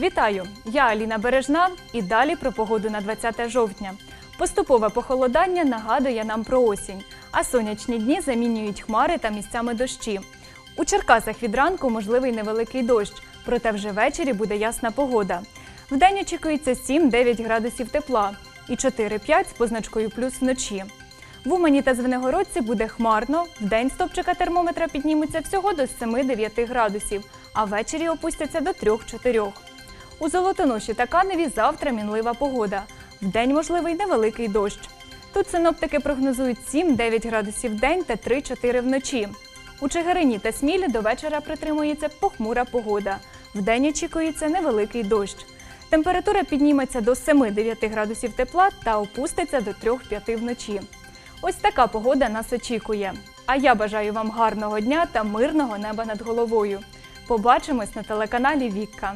Вітаю! Я Аліна Бережна і далі про погоду на 20 жовтня. Поступове похолодання нагадує нам про осінь, а сонячні дні замінюють хмари та місцями дощі. У Черкасах від ранку можливий невеликий дощ, проте вже ввечері буде ясна погода. Вдень очікується 7-9 градусів тепла і 4-5 з позначкою плюс вночі. В Умані та Звенигородці буде хмарно, вдень стопчика термометра піднімуться всього до 7-9 градусів, а ввечері опустяться до 3-4. У Золотоноші та Каневі завтра мінлива погода. Вдень можливий невеликий дощ. Тут синоптики прогнозують 7-9 градусів в день та 3-4 вночі. У Чигирині та Смілі до вечора притримується похмура погода. Вдень очікується невеликий дощ. Температура підніметься до 7-9 градусів тепла та опуститься до 3-5 вночі. Ось така погода нас очікує. А я бажаю вам гарного дня та мирного неба над головою. Побачимось на телеканалі Вікка.